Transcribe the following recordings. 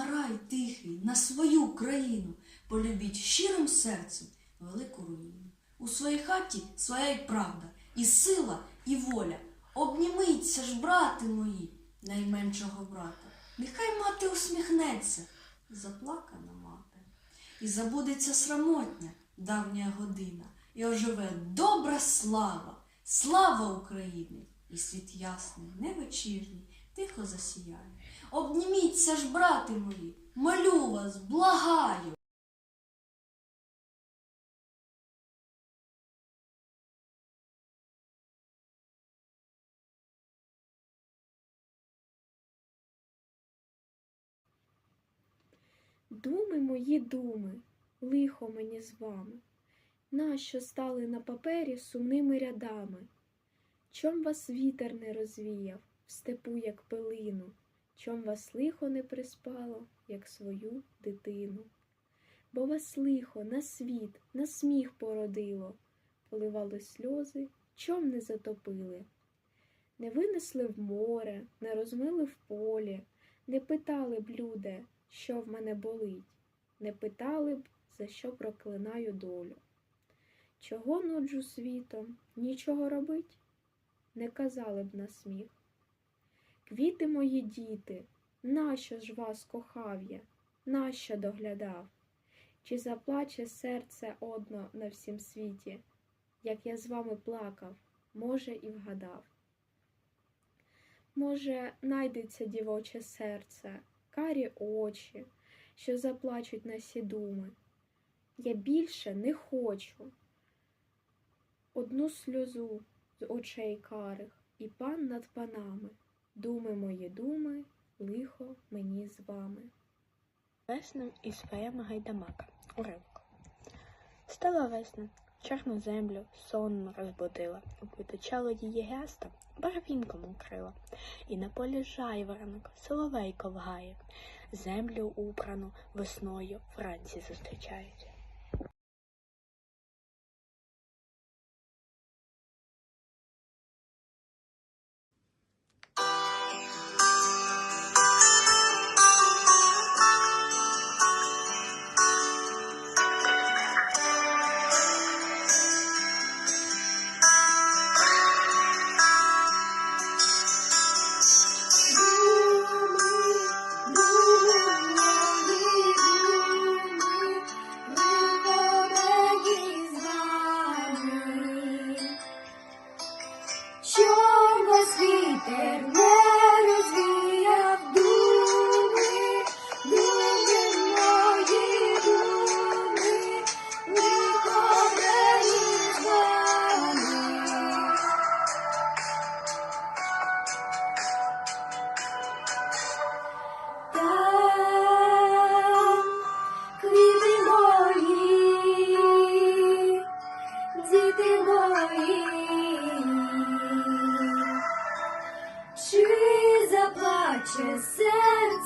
На рай тихий, на свою країну, полюбіть щирим серцем велику руїну. У своїй хаті своя й правда, і сила, і воля. Обніміться ж, брати мої, найменшого брата. Нехай мати усміхнеться, заплакана мати. І забудеться срамотня давня година, і оживе добра слава, слава України! І світ ясний, не вечірній, тихо засіяє. Обніміться ж, брати мої, молю вас, благаю. Думи мої думи, лихо мені з вами, нащо стали на папері сумними рядами? Чом вас вітер не розвіяв в степу, як пилину, чом вас лихо не приспало, як свою дитину? Бо вас лихо на світ, на сміх породило, поливали сльози, чом не затопили? Не винесли в море, не розмили в полі, не питали б, люде, що в мене болить, не питали б, за що проклинаю долю. Чого нуджу світом, нічого робить? Не казали б на сміх. Квіти мої діти, нащо ж вас кохав я, нащо доглядав? Чи заплаче серце одно на всім світі, як я з вами плакав, може, і вгадав? Може, найдеться дівоче серце, карі очі, що заплачуть на сі думи. Я більше не хочу. Одну сльозу з очей карих, і пан над панами. Думи мої думи, лихо мені з вами. Весна із поеми Гайдамака. Уривок. Стала весна, чорну землю сонно розбудила, Виточало її геста, барвінком укрила, і на полі жайворонок, соловейко вгає, землю убрану весною вранці зустрічають.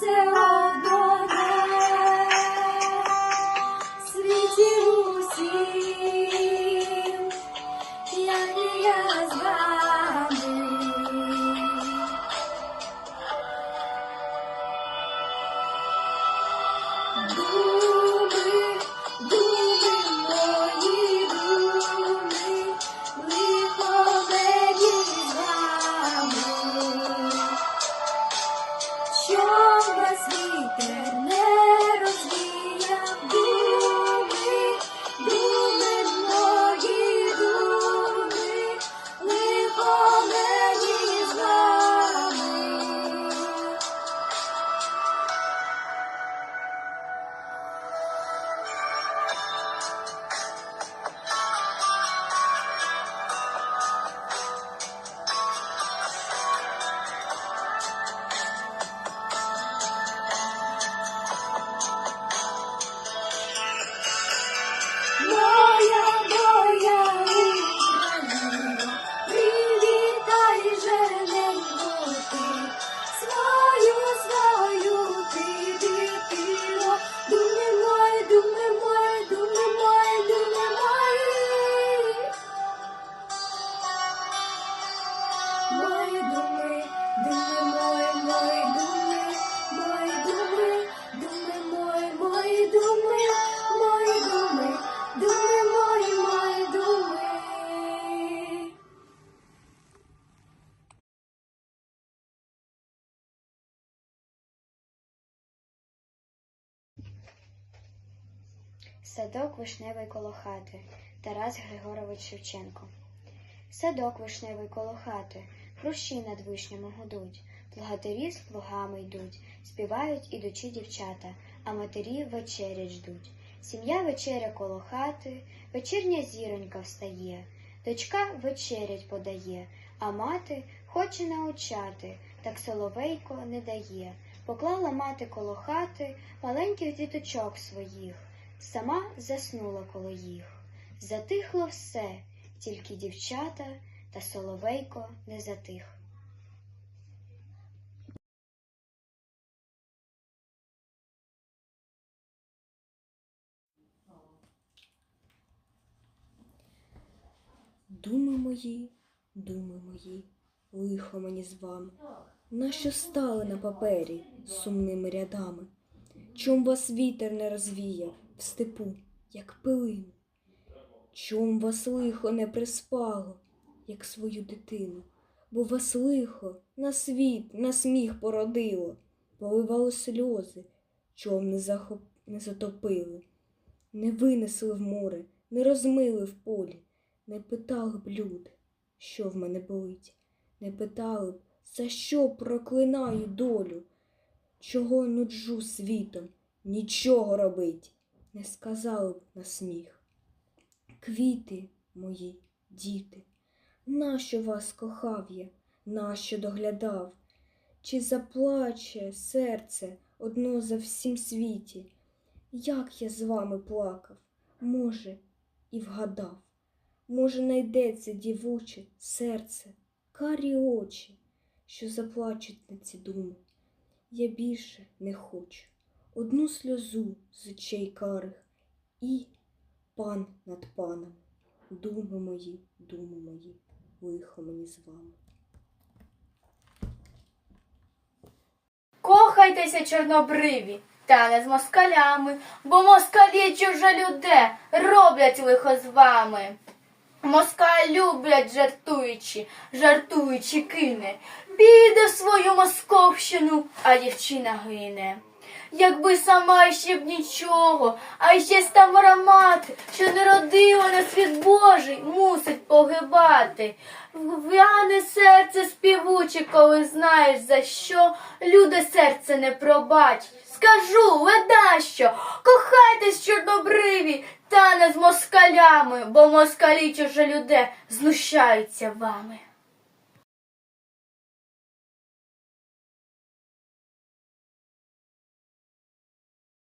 Серце одне, світі усім, як і я з вами. Думи, Садок вишневий коло хати. Тарас Григорович Шевченко. Садок вишневий коло хати, хрущі над вишнями гудуть, плугатирі з плугами йдуть, співають ідучі дівчата, а матері вечерять ждуть. Сім'я вечеря коло хати, вечірня зіронька встає, дочка вечерять подає, а мати хоче научати, так соловейко не дає. Поклала мати коло хати маленьких діточок своїх, сама заснула коло їх. Затихло все, тільки дівчата та соловейко не затих. Думи мої, думи мої, лихо мені з вами, нащо стали на папері сумними рядами? Чом вас вітер не розвіяв в степу, як пилину? Чом вас лихо не приспало, як свою дитину? Бо вас лихо на світ, на сміх породило, поливали сльози, чом не, захоп... не затопили, не винесли в море, не розмили в полі. Не питали б люди, що в мене болить, не питали б, за що проклинаю долю, чого нуджу світом, нічого робить, не сказали б на сміх. Квіти мої, діти, нащо вас кохав я, нащо доглядав? Чи заплаче серце одно за всім світі? Як я з вами плакав, може, і вгадав. Може, найдеться дівоче серце, карі очі, що заплачуть на ці думи. Я більше не хочу одну сльозу з очей карих і пан над паном. Думи мої, думи мої, лихо мені з вами. Кохайтеся, чорнобриві, та не з москалями, бо москалі чужолюде роблять лихо з вами. Москаль люблять жартуючи, жартуючи кине, піде в свою московщину, а дівчина гине. Якби сама ще б нічого, а ще стара мати, що не родила на світ Божий, мусить погибати. В'яне серце співуче, коли знаєш за що, люди серце не пробачить. Скажу, леда що, кохайтесь, чорнобриві, та не з москалями, бо москалі чужолюде знущаються вами.